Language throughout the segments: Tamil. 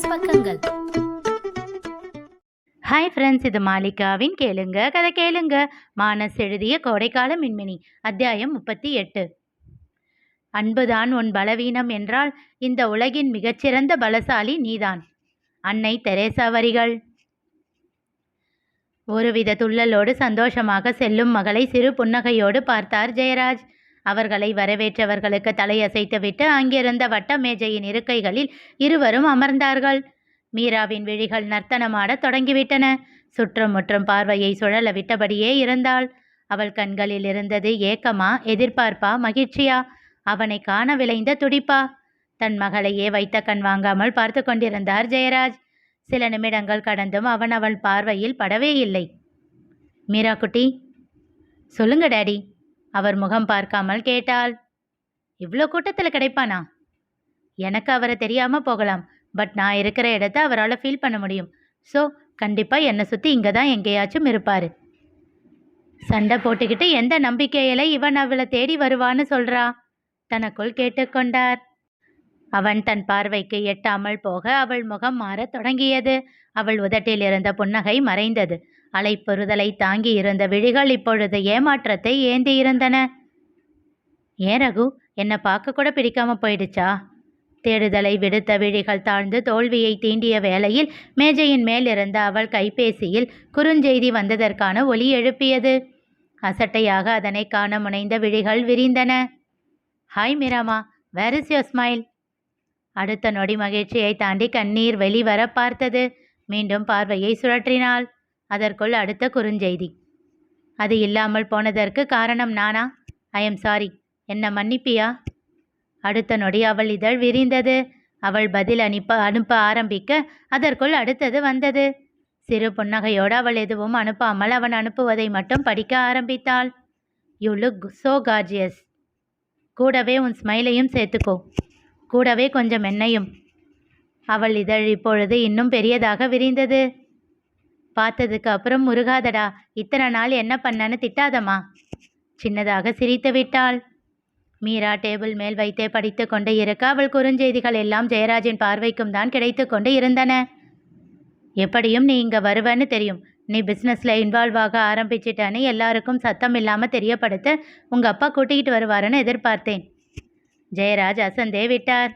பிசினஸ் பக்கங்கள். ஹாய் ஃப்ரெண்ட்ஸ் இது மாலிகாவின் கேளுங்க கதை கேளுங்க. மானஸ் எழுதிய கோடைக்கால மின்மினி அத்தியாயம் முப்பத்தி எட்டு. அன்புதான் உன் பலவீனம் என்றால் இந்த உலகின் மிகச்சிறந்த பலசாலி நீதான். அன்னை தெரேசா வரிகள். ஒருவித துள்ளலோடு சந்தோஷமாக செல்லும் மகளை சிறு புன்னகையோடு பார்த்தார் ஜெயராஜ். அவர்களை வரவேற்றவர்களுக்கு தலையசைத்துவிட்டு அங்கிருந்த வட்ட மேஜையின் இருக்கைகளில் இருவரும் அமர்ந்தார்கள். மீராவின் விழிகள் நர்த்தனமாடத் தொடங்கிவிட்டன. சுற்றும் முற்றும் பார்வையை சுழல விட்டபடியே இருந்தாள். அவள் கண்களில் இருந்தது ஏக்கமா எதிர்பார்ப்பா மகிழ்ச்சியா? அவனை காண விளைந்த துடிப்பா? தன் மகளையே வைத்த கண் வாங்காமல் பார்த்து கொண்டிருந்தார் ஜெயராஜ். சில நிமிடங்கள் கடந்தும் அவன் அவள் பார்வையில் படவே இல்லை. மீரா குட்டி சொல்லுங்க டாடி. அவர் முகம் பார்க்காமல் கேட்டாள். இவ்வளோ கூட்டத்தில் கிடைப்பானா? எனக்கு அவரை தெரியாமல் போகலாம் பட் நான் இருக்கிற இடத்த அவரால் ஃபீல் பண்ண முடியும். ஸோ கண்டிப்பாக என்னை சுற்றி இங்கே தான் எங்கேயாச்சும் இருப்பார். சண்டை போட்டுக்கிட்டு எந்த நம்பிக்கையில இவன் அவளை தேடி வருவான்னு சொல்றா? தனக்குள் கேட்டுக்கொண்டார் அவன் தன் பார்வைக்கு எட்டாமல் போக அவள் முகம் மாறத் தொடங்கியது. அவள் உதட்டில் இருந்த புன்னகை மறைந்தது. அலைப்பொறுதலை தாங்கி இருந்த விழிகள் இப்பொழுது ஏமாற்றத்தை ஏந்தி இருந்தன. ஏன் ரகு? என்னை பார்க்க கூட பிடிக்காம போயிடுச்சா? தேடுதலை விடுத்த விழிகள் தாழ்ந்து தோல்வியை தீண்டிய வேளையில் மேஜையின் மேல் இருந்த அவள் கைபேசியில் குறுஞ்செய்தி வந்ததற்கான ஒலி எழுப்பியது. அசட்டையாக அதனை காண முனைந்த விழிகள் விரிந்தன. Hi Mirama. Where is your smile அடுத்த நொடி மகிழ்ச்சியை தாண்டி கண்ணீர் வெளிவர பார்த்தது. மீண்டும் பார்வையை சுழற்றினாள். அதற்குள் அடுத்த குறுஞ்செய்தி. அது இல்லாமல் போனதற்கு காரணம் நானா? ஐ எம் சாரி என்ன மன்னிப்பியா? அடுத்த நொடி அவள் இதழ் விரிந்தது. அவள் பதில் அனுப்ப அனுப்ப ஆரம்பிக்க அதற்குள் அடுத்தது வந்தது. சிறு புன்னகையோடு அவள் எதுவும் அனுப்பாமல் அவன் அனுப்புவதை மட்டும் படிக்க ஆரம்பித்தாள். யூ லுக் சோ கார்ஜியஸ் கூடவே உன் ஸ்மைலையும் சேர்த்துக்கோ. கூடவே கொஞ்சம் எண்ணையும். அவள் இதழ் இப்பொழுது இன்னும் பெரியதாக விரிந்தது. பார்த்ததுக்கு அப்புறம் முருகாதடா இத்தனை நாள் என்ன பண்ணன்னு திட்டாதம்மா. சின்னதாக சிரித்து விட்டாள். மீரா டேபிள் மேல் வைத்தே படித்து கொண்டு இருக்க அவள் குறுஞ்செய்திகள் எல்லாம் ஜெயராஜின் பார்வைக்கும் தான் கிடைத்து கொண்டு இருந்தன. எப்படியும் நீ இங்கே வருவேன்னு தெரியும். நீ பிஸ்னஸில் இன்வால்வ் ஆக ஆரம்பிச்சிட்டேன்னு எல்லாருக்கும் சத்தம் இல்லாமல் தெரியப்படுத்த உங்கள் அப்பா கூட்டிகிட்டு வருவாருன்னு எதிர்பார்த்தேன். ஜெயராஜ் அசந்தே விட்டார்.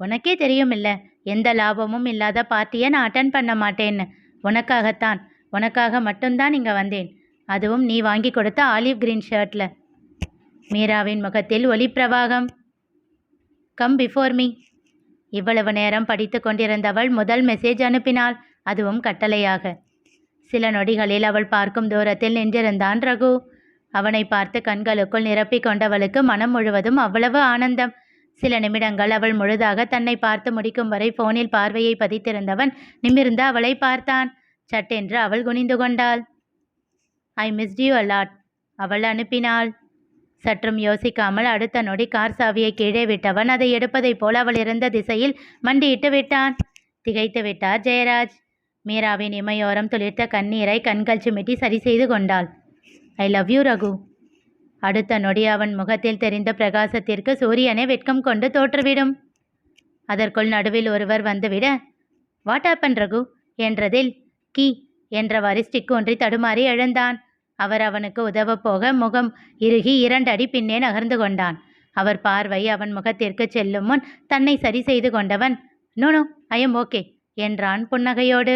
உனக்கே தெரியும் இல்லை எந்த லாபமும் இல்லாத பார்ட்டியை நான் அட்டன் பண்ண மாட்டேன்னு. உனக்காகத்தான். உனக்காக மட்டும்தான் இங்கே வந்தேன். அதுவும் நீ வாங்கி கொடுத்த ஆலிவ் கிரீன் ஷர்ட்டில் மீராவின் முகத்தில் ஒளிப்பிரவாகம் கம் பிஃபோர் மீ இவ்வளவு நேரம் படித்து கொண்டிருந்தவள் முதல் மெசேஜ் அனுப்பினாள் அதுவும் கட்டளையாக. சில நொடிகளில் அவள் பார்க்கும் தூரத்தில் நின்றிருந்தான் ரகு. அவனை பார்த்து கண்களுக்குள் நிரப்பிக் கொண்டவளுக்கு மனம் முழுவதும் அவ்வளவு ஆனந்தம். சில நிமிடங்கள் அவள் முழுதாக தன்னை பார்த்து முடிக்கும் வரை போனில் பார்வையை பதித்திருந்தவன் நிமிர்ந்து அவளை பார்த்தான். சட்டென்று அவள் குனிந்து கொண்டாள். ஐ மிஸ்ட் யூ அலாட் அவள் அனுப்பினாள். சற்றும் யோசிக்காமல் அடுத்த நொடி கார் சாவியை கீழே விட்டவன் அதை எடுப்பதைப் போல் அவள் இருந்த திசையில் மண்டியிட்டு விட்டான். திகைத்து விட்டார் ஜெயராஜ். மீராவின் இமையோரம் துளிர்த்த கண்ணீரை கண்கள் சிமிட்டி சரி செய்து கொண்டாள். I love you Raghu. அடுத்த நொடி அவன் முகத்தில் தெரிந்த பிரகாசத்திற்கு சூரியனை வெட்கம் கொண்டு தோற்றுவிடும். அதற்குள் நடுவில் ஒருவர் வந்துவிட வாட்டாப்பன் ரகு? என்றதில் கி என்ற ஸ்டிக் ஒன்றி தடுமாறி எழுந்தான். அவர் அவனுக்கு உதவப் போக முகம் இறுகி இரண்டடி பின்னே நகர்ந்து கொண்டான். அவர் பார்வை அவன் முகத்திற்கு செல்லும் முன் தன்னை சரி செய்து கொண்டவன். நோனோ ஐயம் ஓகே என்றான் புன்னகையோடு.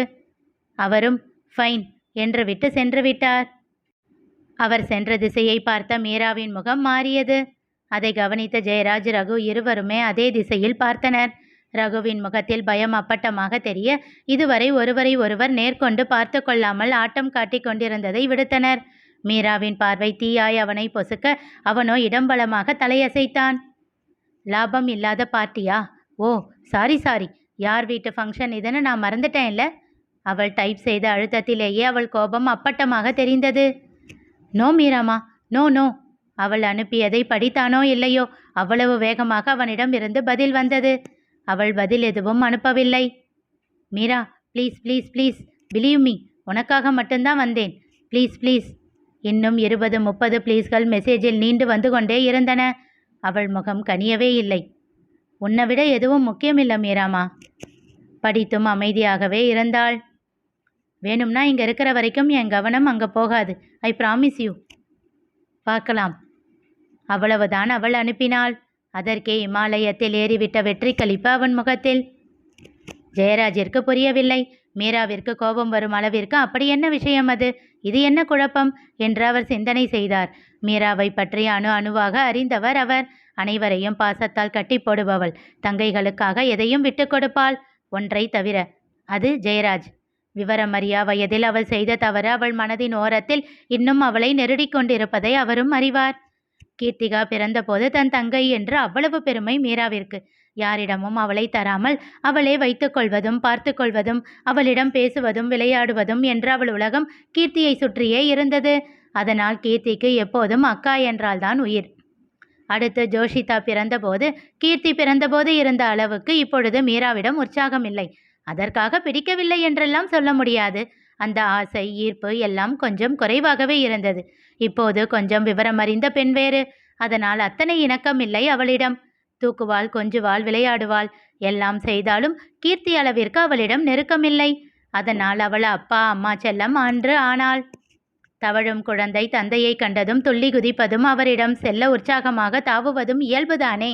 அவரும் ஃபைன் என்று விட்டு சென்று விட்டார். அவர் சென்ற திசையை பார்த்த மீராவின் முகம் மாறியது. அதை கவனித்த ஜெயராஜ் ரகு இருவருமே அதே திசையில் பார்த்தனர். ரகுவின் முகத்தில் பயம் அப்பட்டமாக தெரிய இதுவரை ஒருவரை ஒருவர் நேர்கொண்டு பார்த்து கொள்ளாமல் ஆட்டம் காட்டிக் கொண்டிருந்ததை விடுத்தனர். மீராவின் பார்வை தீயாய் அவனை பொசுக்க அவனோ இடம்பலமாக தலையசைத்தான். லாபம் இல்லாத பார்ட்டியா? Oh sorry sorry. யார் வீட்டு ஃபங்க்ஷன் இதுன்னு நான் மறந்துட்டேன் இல்லை அவள் டைப் செய்த அழுத்தத்திலேயே அவள் கோபம் அப்பட்டமாக தெரிந்தது. நோ மீராமா நோ நோ. அவள் அனுப்பியதை படித்தானோ இல்லையோ? அவ்வளவு வேகமாக அவனிடம் இருந்து பதில் வந்தது. அவள் பதில் எதுவும் அனுப்பவில்லை. Meera please please please believe me உனக்காக மட்டும்தான் வந்தேன். ப்ளீஸ் ப்ளீஸ் இன்னும் இருபது முப்பது ப்ளீஸ்கள் மெசேஜில் நீண்டு வந்து கொண்டே இருந்தன. அவள் முகம் கனியவே இல்லை. உன்னை விட எதுவும் முக்கியமில்லை மீராமா. படித்தும் அமைதியாகவே இருந்தாள். வேணும்னா இங்கே இருக்கிற வரைக்கும் என் கவனம் அங்கே போகாது. ஐ ப்ராமிஸ் யூ பார்க்கலாம். அவ்வளவுதான் அவள் அனுப்பினாள். அதற்கே இமாலயத்தில் ஏறிவிட்ட வெற்றி கழிப்பு அவன் முகத்தில். ஜெயராஜிற்கு புரியவில்லை. மீராவிற்கு கோபம் வரும் அளவிற்கு அப்படி என்ன விஷயம் அது? இது என்ன குழப்பம்? என்று அவர் சிந்தனை செய்தார். மீராவை பற்றி அணு அணுவாக அறிந்தவர் அவர். அனைவரையும் பாசத்தால் கட்டி போடுபவள். தங்கைகளுக்காக எதையும் விட்டு கொடுப்பாள். ஒன்றை தவிர. அது ஜெயராஜ். விவரமறியா வயதில் அவள் செய்த தவறு அவள் மனதின் ஓரத்தில் இன்னும் அவளை நெருடிக்கொண்டிருப்பதை அவரும் அறிவார். கீர்த்திகா பிறந்தபோது தன் தங்கை என்று அவ்வளவு பெருமை மீராவிற்கு. யாரிடமும் அவளை தராமல் அவளே வைத்துக் கொள்வதும் பார்த்து கொள்வதும் அவளிடம் பேசுவதும் விளையாடுவதும் என்று அவள் உலகம் கீர்த்தியை சுற்றியே இருந்தது. அதனால் கீர்த்திக்கு எப்போதும் அக்கா என்றால்தான் உயிர். அடுத்து ஜோஷிதா பிறந்தபோது கீர்த்தி பிறந்தபோது இருந்த அளவுக்கு இப்பொழுது மீராவிடம் உற்சாகம் இல்லை அதற்காக பிடிக்கவில்லை என்றெல்லாம் சொல்ல முடியாது. அந்த ஆசை ஈர்ப்பு எல்லாம் கொஞ்சம் குறைவாகவே இருந்தது. இப்போது கொஞ்சம் விவரமறிந்த பெண் வேறு. அதனால் அத்தனை இணக்கம் இல்லை அவளிடம். தூக்குவாள் கொஞ்சுவாள் விளையாடுவாள். எல்லாம் செய்தாலும் கீர்த்தி அளவிற்கு அவளிடம் நெருக்கமில்லை. அதனால் அவள் அப்பா அம்மா செல்லம் அன்று ஆனாள். தவழும் குழந்தை தந்தையை கண்டதும் துள்ளி குதிப்பதும் அவரிடம் செல்ல உற்சாகமாக தாவுவதும் இயல்புதானே.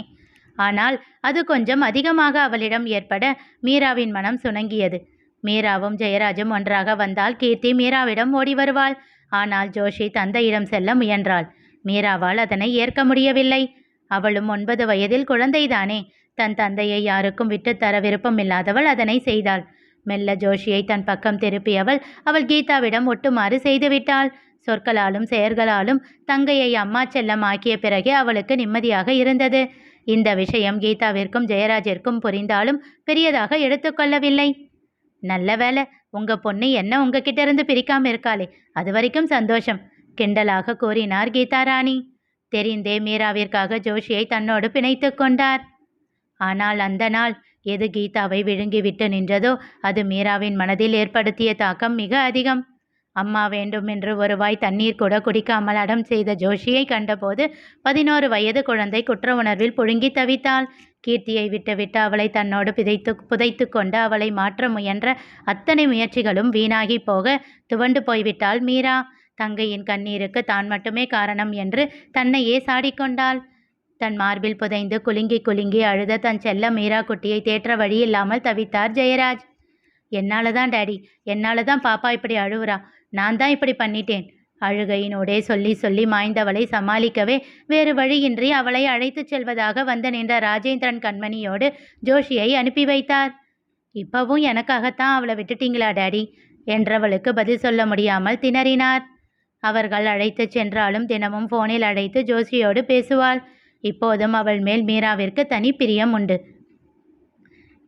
ஆனால் அது கொஞ்சம் அதிகமாக அவளிடம் ஏற்பட மீராவின் மனம் சுணங்கியது. மீராவும் ஜெயராஜும் ஒன்றாக வந்தால் கீர்த்தி மீராவிடம் ஓடி வருவாள். ஆனால் ஜோஷி தந்தையிடம் செல்ல முயன்றாள். மீராவால் அதனை ஏற்க முடியவில்லை. அவளும் ஒன்பது வயதில் குழந்தைதானே. தன் தந்தையை யாருக்கும் விட்டுத் தர விருப்பமில்லாதவள் அதனை செய்தாள். மெல்ல ஜோஷியை தன் பக்கம் திருப்பியவள் அவள் கீதாவிடம் ஒட்டுமாறு செய்துவிட்டாள் சொற்களாலும் செயல்களாலும் தங்கையை அம்மா செல்லம் ஆக்கிய பிறகே அவளுக்கு நிம்மதியாக இருந்தது. இந்த விஷயம் கீதாவிற்கும் ஜெயராஜிற்கும் புரிந்தாலும் பெரியதாக எடுத்துக்கொள்ளவில்லை நல்ல வேலை உங்க பொண்ணு என்ன உங்ககிட்ட இருந்து பிரிக்காம இருக்காளே அது வரைக்கும் சந்தோஷம் கிண்டலாக கூறினார் கீதாராணி. தெரிந்தே மீராவிற்காக ஜோஷியை தன்னோடு பிணைத்து கொண்டார். ஆனால் அந்த நாள் எது கீதாவை விழுங்கிவிட்டு நின்றதோ அது மீராவின் மனதில் ஏற்படுத்திய தாக்கம் மிக அதிகம். அம்மா வேண்டுமென்று ஒரு வாய் தண்ணீர் கூட குடிக்காமல் அடம் செய்த ஜோஷியை கண்டபோது பதினோரு வயது குழந்தை குற்ற உணர்வில் புழுங்கி தவித்தாள். கீர்த்தியை விட்டுவிட்டு அவளை தன்னோடு பிதைத்து புதைத்து கொண்டு அவளை மாற்ற முயன்ற அத்தனை முயற்சிகளும் வீணாகி போக துவண்டு போய்விட்டாள் மீரா. தங்கையின் கண்ணீருக்கு தான் மட்டுமே காரணம் என்று தன்னையே சாடிக்கொண்டாள். தன் மார்பில் புதைந்து குலுங்கி குலுங்கி அழுத தன் செல்ல மீரா குட்டியை தேற்ற வழி இல்லாமல் தவித்தார் ஜெயராஜ். என்னால தான் டேடி என்னால தான் பாப்பா இப்படி அழுவுறா. நான் தான் இப்படி பண்ணிட்டேன். அழுகையினோடே சொல்லி சொல்லி மாய்ந்தவளை சமாளிக்கவே வேறு வழியின்றி அவளை அழைத்துச் செல்வதாக வந்து நின்ற ராஜேந்திரன் கண்மணியோடு ஜோஷியை அனுப்பி வைத்தார். இப்பவும் எனக்காகத்தான் அவளை விட்டுட்டீங்களா டேடி? என்றவளுக்கு பதில் சொல்ல முடியாமல் திணறினார். அவர்கள் அழைத்துச் சென்றாலும் தினமும் போனில் அழைத்து ஜோஷியோடு பேசுவாள். இப்போதும் அவள் மேல் மீராவிற்கு தனி பிரியம் உண்டு.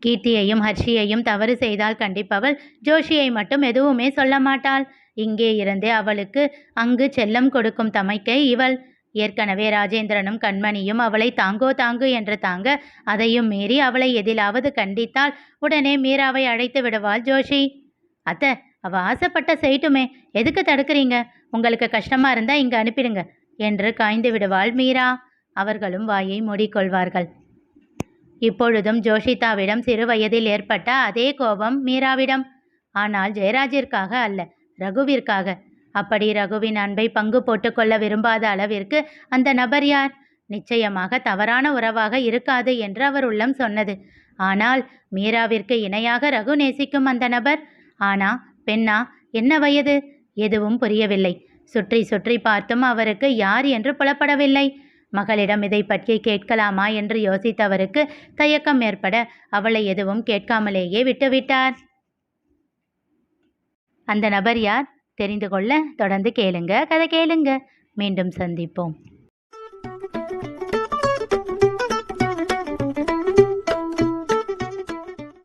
கீர்த்தியையும் ஹர்ஷியையும் தவறு செய்தால் கண்டிப்பவள் ஜோஷியை மட்டும் எதுவுமே சொல்ல மாட்டாள். இங்கே இருந்தே அவளுக்கு அங்கு செல்லம் கொடுக்கும் தமைக்கை இவள். ஏற்கனவே ராஜேந்திரனும் கண்மணியும் அவளை தாங்கோ தாங்கு என்று தாங்க அதையும் மீறி அவளை எதிலாவது கண்டித்தால் உடனே மீராவை அழைத்து விடுவாள் ஜோஷி. அத்தை அவ ஆசைப்பட்ட செய்யட்டுமே எதுக்கு தடுக்கிறீங்க? உங்களுக்கு கஷ்டமா இருந்தா இங்க அனுப்பிடுங்க என்று காய்ந்து விடுவாள் மீரா. அவர்களும் வாயை மூடிக்கொள்வார்கள். இப்பொழுதும் ஜோஷிதாவிடம் சிறு வயதில் ஏற்பட்ட அதே கோபம் மீராவிடம். ஆனால் ஜெயராஜிற்காக அல்ல. ரகுவிற்காக. அப்படி ரகுவின் அன்பை பங்கு போட்டுக்கொள்ள விரும்பாத அளவிற்கு அந்த நபர் யார்? நிச்சயமாக தவறான உறவாக இருக்காது என்று அவர் உள்ளம் சொன்னது. ஆனால் மீராவிற்கு இணையாக ரகு நேசிக்கும் அந்த நபர்? ஆனா பெண்ணா என்ன வயது? எதுவும் புரியவில்லை. சுற்றி சுற்றி பார்த்தும் அவருக்கு யார் என்று புலப்படவில்லை. மகளிடம் இதை பற்றி கேட்கலாமா என்று யோசித்தவருக்கு தயக்கம் ஏற்பட அவளை எதுவும் கேட்காமலேயே விட்டுவிட்டார். அந்த நபர் யார்? தெரிந்து கொள்ள தொடர்ந்து கேளுங்க. கதை கேளுங்க. மீண்டும் சந்திப்போம்.